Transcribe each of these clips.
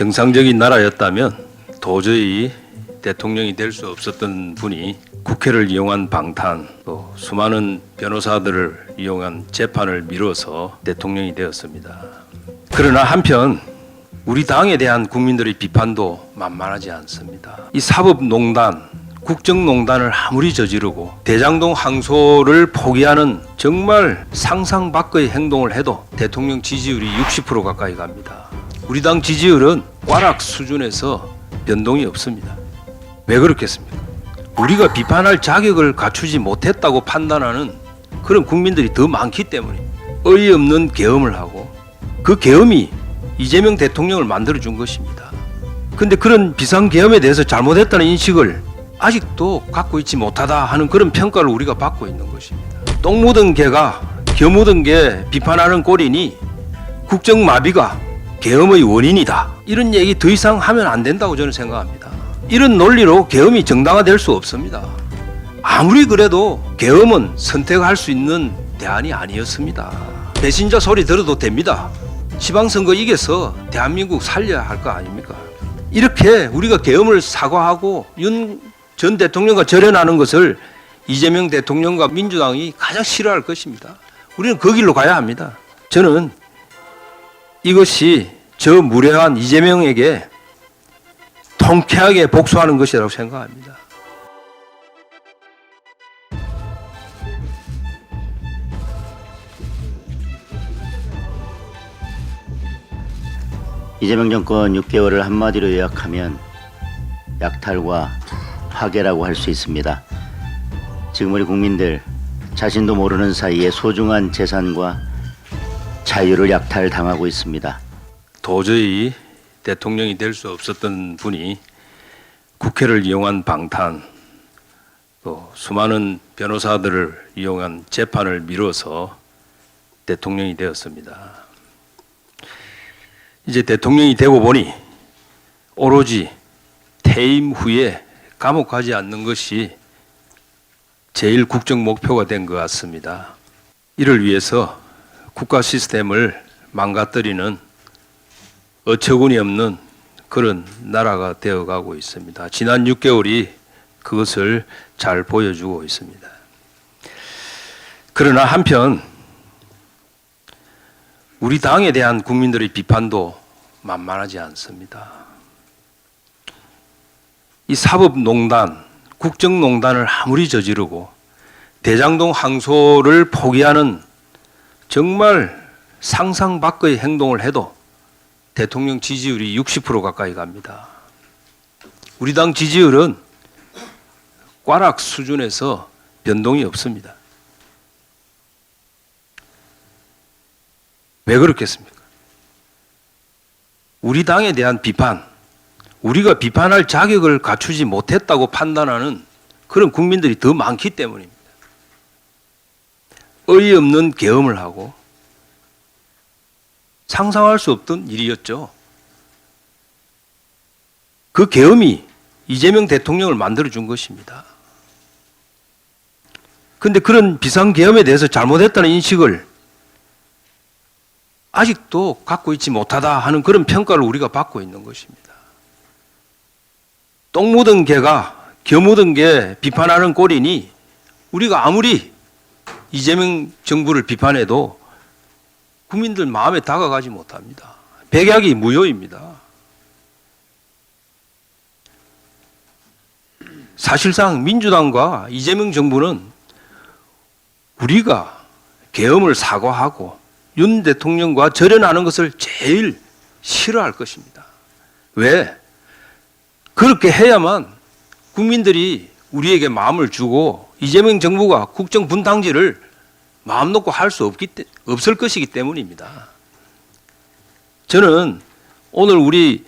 정상적인 나라였다면 도저히 대통령이 될 수 없었던 분이 국회를 이용한 방탄, 또 수많은 변호사들을 이용한 재판을 미뤄서 대통령이 되었습니다. 그러나 한편 우리 당에 대한 국민들의 비판도 만만하지 않습니다. 이 사법농단, 국정농단을 아무리 저지르고 대장동 항소를 포기하는 정말 상상 밖의 행동을 해도 대통령 지지율이 60% 가까이 갑니다. 우리 당 지지율은 꽈락 수준에서 변동이 없습니다. 왜 그렇겠습니까? 우리가 비판할 자격을 갖추지 못했다고 판단하는 그런 국민들이 더 많기 때문에 어이없는 계엄을 하고 그 계엄이 이재명 대통령을 만들어 준 것입니다. 근데 그런 비상 계엄에 대해서 잘못했다는 인식을 아직도 갖고 있지 못하다 하는 그런 평가를 우리가 받고 있는 것입니다. 똥 묻은 개가 겨 묻은 개 비판하는 꼴이니 국정 마비가 계엄의 원인이다. 이런 얘기 더 이상 하면 안 된다고 저는 생각합니다. 이런 논리로 계엄이 정당화될 수 없습니다. 아무리 그래도 계엄은 선택할 수 있는 대안이 아니었습니다. 배신자 소리 들어도 됩니다. 지방선거 이겨서 대한민국 살려야 할 거 아닙니까? 이렇게 우리가 계엄을 사과하고 윤 전 대통령과 절연하는 것을 이재명 대통령과 민주당이 가장 싫어할 것입니다. 우리는 그 길로 가야 합니다. 저는 이것이 저 무례한 이재명에게 통쾌하게 복수하는 것이라고 생각합니다. 이재명 정권 6개월을 한마디로 요약하면 약탈과 파괴라고 할 수 있습니다. 지금 우리 국민들 자신도 모르는 사이에 소중한 재산과 자유를 약탈당하고 있습니다. 도저히 대통령이 될 수 없었던 분이 국회를 이용한 방탄, 또 수많은 변호사들을 이용한 재판을 미뤄서 대통령이 되었습니다. 이제 대통령이 되고 보니 오로지 퇴임 후에 감옥 가지 않는 것이 제일 국정 목표가 된 것 같습니다. 이를 위해서 국가 시스템을 망가뜨리는 어처구니 없는 그런 나라가 되어 가고 있습니다. 지난 6개월이 그것을 잘 보여주고 있습니다. 그러나 한편 우리 당에 대한 국민들의 비판도 만만하지 않습니다. 이 사법농단, 국정농단을 아무리 저지르고 대장동 항소를 포기하는 정말 상상 밖의 행동을 해도 대통령 지지율이 60% 가까이 갑니다. 우리 당 지지율은 꽈락 수준에서 변동이 없습니다. 왜 그렇겠습니까? 우리 당에 대한 비판, 우리가 비판할 자격을 갖추지 못했다고 판단하는 그런 국민들이 더 많기 때문입니다. 어이없는 계엄을 하고 상상할 수 없던 일이었죠. 그 계엄이 이재명 대통령을 만들어 준 것입니다. 근데 그런 비상계엄에 대해서 잘못했다는 인식을 아직도 갖고 있지 못하다 하는 그런 평가를 우리가 받고 있는 것입니다. 똥 묻은 개가 겨 묻은 개 비판하는 꼴이니 우리가 아무리 이재명 정부를 비판해도 국민들 마음에 다가가지 못합니다. 백약이 무효입니다. 사실상 민주당과 이재명 정부는 우리가 계엄을 사과하고 윤 대통령과 절연하는 것을 제일 싫어할 것입니다. 왜? 그렇게 해야만 국민들이 우리에게 마음을 주고 이재명 정부가 국정 분탕질을 마음 놓고 할 수 없기 때, 없을 것이기 때문입니다. 저는 오늘 우리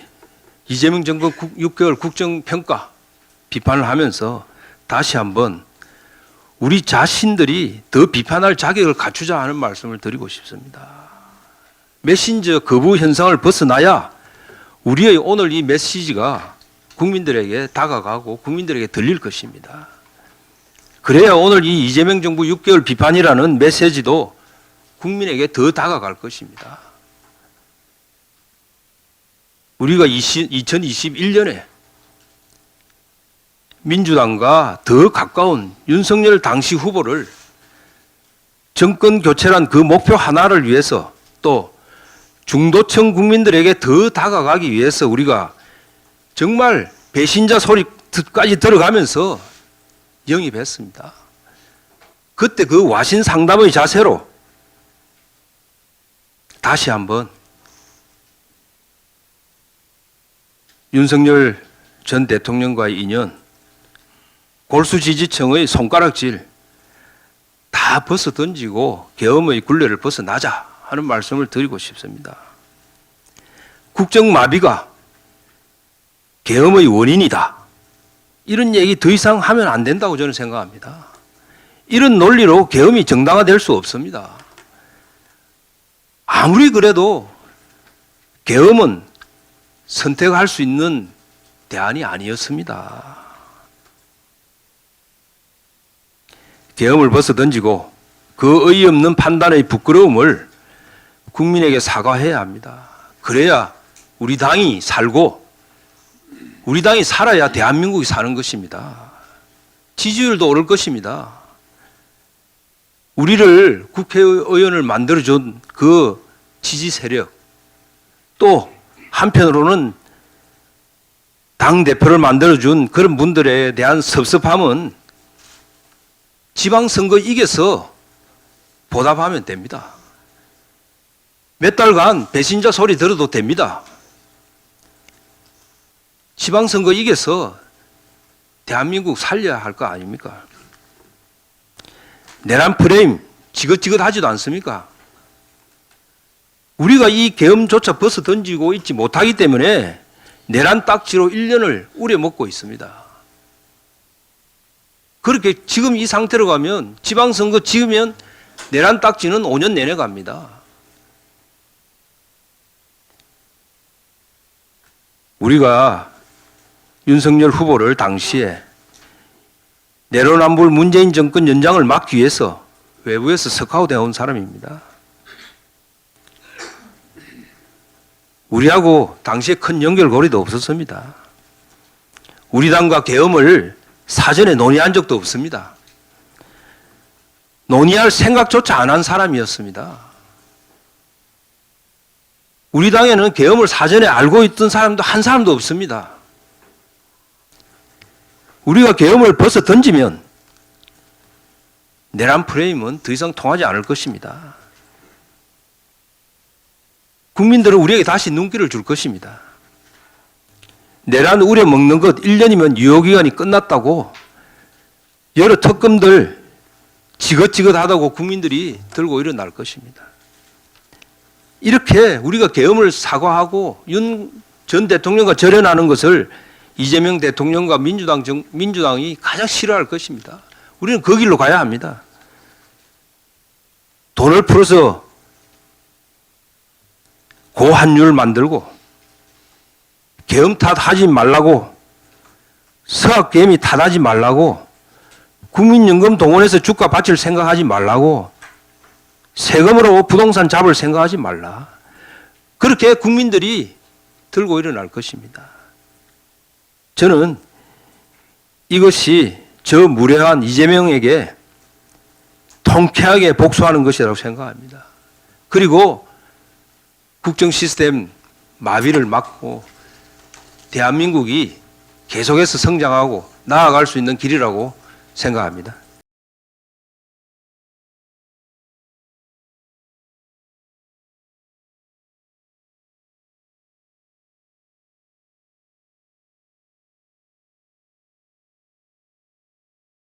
이재명 정부 6개월 국정 평가 비판을 하면서 다시 한번 우리 자신들이 더 비판할 자격을 갖추자 하는 말씀을 드리고 싶습니다. 메신저 거부 현상을 벗어나야 우리의 오늘 이 메시지가 국민들에게 다가가고 국민들에게 들릴 것입니다. 그래야 오늘 이 이재명 정부 6개월 비판이라는 메시지도 국민에게 더 다가갈 것입니다. 우리가 2021년에 민주당과 더 가까운 윤석열 당시 후보를 정권 교체란 그 목표 하나를 위해서 또 중도층 국민들에게 더 다가가기 위해서 우리가 정말 배신자 소리까지 들어가면서 영입했습니다. 그때 그 와신 상담의 자세로 다시 한번 윤석열 전 대통령과의 인연, 골수 지지층의 손가락질 다 벗어 던지고 계엄의 굴레를 벗어나자 하는 말씀을 드리고 싶습니다. 국정 마비가 계엄의 원인이다. 이런 얘기 더 이상 하면 안 된다고 저는 생각합니다. 이런 논리로 계엄이 정당화될 수 없습니다. 아무리 그래도 계엄은 선택할 수 있는 대안이 아니었습니다. 계엄을 벗어 던지고 그 의없는 판단의 부끄러움을 국민에게 사과해야 합니다. 그래야 우리 당이 살고 우리 당이 살아야 대한민국이 사는 것입니다. 지지율도 오를 것입니다. 우리를 국회의원을 만들어준 그 지지 세력 또 한편으로는 당 대표를 만들어준 그런 분들에 대한 섭섭함은 지방선거 이겨서 보답하면 됩니다. 몇 달간 배신자 소리 들어도 됩니다. 지방선거 이겨서 대한민국 살려야 할 거 아닙니까? 내란 프레임 지긋지긋하지도 않습니까? 우리가 이 계엄조차 벗어 던지고 있지 못하기 때문에 내란 딱지로 1년을 우려먹고 있습니다. 그렇게 지금 이 상태로 가면 지방선거 지으면 내란 딱지는 5년 내내 갑니다. 우리가 윤석열 후보를 당시에 내로남불 문재인 정권 연장을 막기 위해서 외부에서 스카우트해 온 사람입니다. 우리하고 당시에 큰 연결고리도 없었습니다. 우리 당과 계엄을 사전에 논의한 적도 없습니다. 논의할 생각조차 안 한 사람이었습니다. 우리 당에는 계엄을 사전에 알고 있던 사람도 한 사람도 없습니다. 우리가 계엄을 벗어 던지면 내란 프레임은 더 이상 통하지 않을 것입니다. 국민들은 우리에게 다시 눈길을 줄 것입니다. 내란 우려 먹는 것 1년이면 유효기간이 끝났다고 여러 특검들 지긋지긋하다고 국민들이 들고 일어날 것입니다. 이렇게 우리가 계엄을 사과하고 윤 전 대통령과 절연하는 것을 이재명 대통령과 민주당 정, 민주당이 가장 싫어할 것입니다. 우리는 그 길로 가야 합니다. 돈을 풀어서 고환율 만들고 계엄 탓하지 말라고 서학 계엄이 탓하지 말라고 국민연금 동원해서 주가 받칠 생각하지 말라고 세금으로 부동산 잡을 생각하지 말라. 그렇게 국민들이 들고 일어날 것입니다. 저는 이것이 저 무례한 이재명에게 통쾌하게 복수하는 것이라고 생각합니다. 그리고 국정 시스템 마비를 막고 대한민국이 계속해서 성장하고 나아갈 수 있는 길이라고 생각합니다.